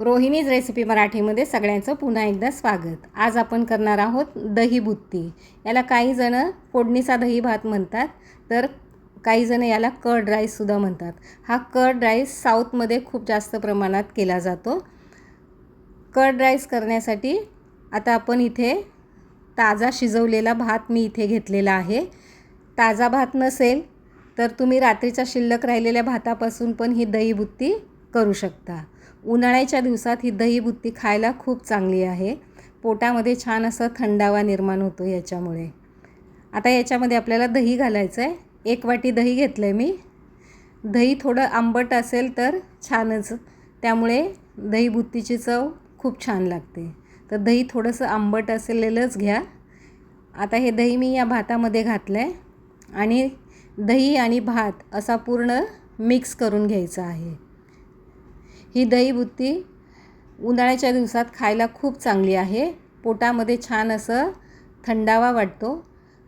Rohini's recipe मराठीमध्ये सगळ्यांचं पुन्हा एकदा स्वागत. आज आपण करणार आहोत दही बुत्ती. याला काही जणं फोडणीचा दही भात म्हणतात तर काही जणं याला कर्ड राईससुद्धा म्हणतात. हा कर्ड राईस साऊथमध्ये खूप जास्त प्रमाणात केला जातो. कर्ड राईस करण्यासाठी आता आपण इथे ताजा शिजवलेला भात मी इथे घेतलेला आहे. ताजा भात नसेल तर तुम्ही रात्रीच्या शिल्लक राहिलेल्या भातापासून पण ही दही बुत्ती करू शकता. उन्हाळ्याच्या दिवसात ही दही बुत्ती खायला खूप चांगली आहे. पोटामध्ये छान असं थंडावा निर्माण होतो याच्यामुळे. आता याच्यामध्ये आपल्याला दही घालायचं आहे एक वाटी दही घेतलं आहे मी. दही थोडं आंबट असेल तर छानच. त्यामुळे दही बुत्तीची चव खूप छान लागते. तर दही थोडंसं आंबट असलेलंच घ्या. आता हे दही मी या भातामध्ये घातलं आहे आणि दही आणि भात असा पूर्ण मिक्स करून घ्यायचा आहे. ही दहीबुत्ती उन्हाळ्याच्या दिवसात खायला खूप चांगली आहे. पोटामध्ये छान असं थंडावा वाटतो.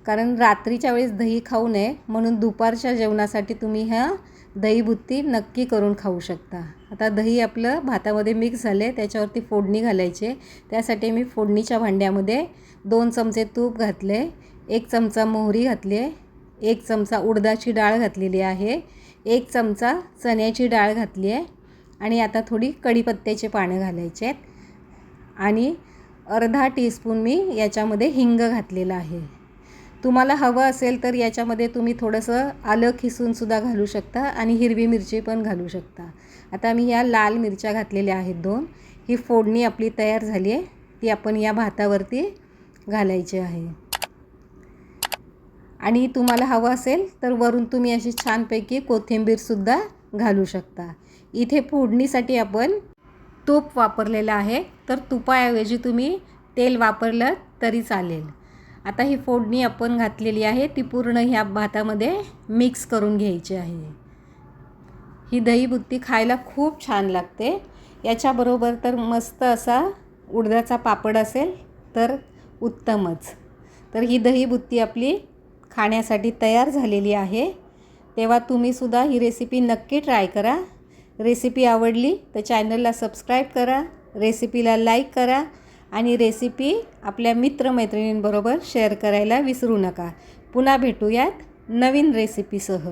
कारण रात्रीच्या वेळेस दही खाऊ नये म्हणून दुपारच्या जेवणासाठी तुम्ही ह्या दहीबुत्ती नक्की करून खाऊ शकता. आता दही आपलं भातामध्ये मिक्स झाले त्याच्यावरती फोडणी घालायचे त्यासाठी मी फोडणीच्या भांड्यामध्ये दोन चमचे तूप घातले एक चमचा मोहरी घातली आहे एक चमचा उडदाची डाळ घातलेली आहे एक चमचा चण्याची डाळ घातली आहे. आणि आता थोडी कढीपत्त्याचे पानं घालायचे आहेत. आणि अर्धा टीस्पून मी याच्यामध्ये हिंग घातलेलं आहे. तुम्हाला हवं असेल तर याच्यामध्ये तुम्ही थोडंसं आलं खिसूनसुद्धा घालू शकता आणि हिरवी मिरची पण घालू शकता. आता मी या लाल मिरच्या घातलेल्या आहेत दोन. ही फोडणी आपली तयार झाली आहे. ती आपण या भातावरती घालायची आहे. आणि तुम्हाला हवं असेल तर वरून तुम्ही अशी छानपैकी कोथिंबीरसुद्धा घालू शकता. इथे फोडणीसाठी आपण तूप वापरलेलं आहे. तर तुपाऐवजी तुम्ही तेल वापरलं तरी चालेल. आता ही फोडणी आपण घातलेली आहे. ती पूर्ण ह्या भातामध्ये मिक्स करून घ्यायची आहे. ही दहीबुत्ती खायला खूप छान लागते. याच्याबरोबर तर मस्त असा उडदाचा पापड असेल तर उत्तमच. तर ही दहीबुत्ती आपली खाण्यासाठी तयार झालेली आहे. तेव्हा तुम्हीसुद्धा ही रेसिपी नक्की ट्राय करा. रेसिपी आवडली तर चॅनलला सबस्क्राईब करा रेसिपीला लाईक करा आणि रेसिपी आपल्या मित्रमैत्रिणींबरोबर शेअर करायला विसरू नका. पुन्हा भेटूयात नवीन रेसिपीसह